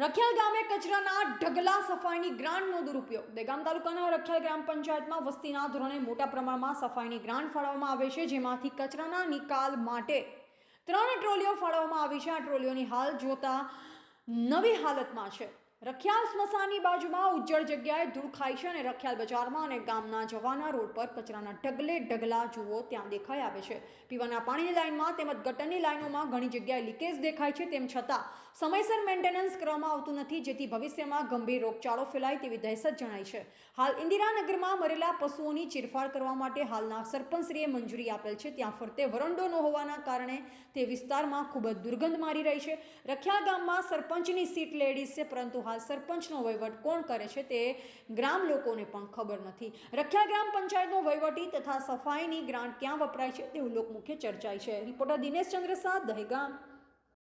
રખિયાલ ગામે કચરાના ઢગલા સફાઈની ગ્રાન્ટનો દુરુપયોગ. દેગામ તાલુકાના રખિયાલ ગ્રામ પંચાયતમાં વસ્તીના ધોરણે મોટા પ્રમાણમાં સફાઈની ગ્રાન્ટ ફાળવવામાં આવે છે, જેમાંથી કચરાના નિકાલ માટે ત્રણ ટ્રોલીઓ ફાળવવામાં આવી છે. આ ટ્રોલીઓની હાલ જોતા નવી હાલતમાં છે. રખિયાલ સ્મશાનની બાજુમાં ઉજ્જળ જગ્યાએ ધૂળ ખાય છે અને રખિયાલ બજારમાં અને ગામના જવાના રોડ પર કચરાના ઢગલે ઢગલા જુઓ ત્યાં દેખાઈ આવે છે. પીવાના પાણીની લાઇનમાં તેમજ ગટરની લાઇનોમાં ઘણી જગ્યાએ લીકેજ દેખાય છે તેમ છતાં સમયસર મેન્ટેનન્સ કરવામાં આવતું નથી જેથી ભવિષ્યમાં ગંભીર રોગચાળો ફેલાય તેવી દહેશત જણાય છે. હાલ ઇન્દિરાનગરમાં મરેલા પશુઓની ચીરફાડ કરવા માટે હાલના સરપંચશ્રીએ મંજૂરી આપેલ છે. ત્યાં ફરતે વરંડો ન હોવાના કારણે તે વિસ્તારમાં ખૂબ જ દુર્ગંધ મારી રહી છે. રખિયાલ ગામમાં સરપંચની સીટ લેડીઝ છે, પરંતુ હાલ સરપંચનો વહીવટ કોણ કરે છે તે ગ્રામ લોકોને પણ ખબર નથી. રખ્યા ગ્રામ પંચાયતનો વહીવટી તથા સફાઈની ગ્રાન્ટ ક્યાં વપરાય છે તેવું લોકમુખ્ય ચર્ચાય છે. રિપોર્ટર દિનેશ ચંદ્ર શાહ, દહેગામ.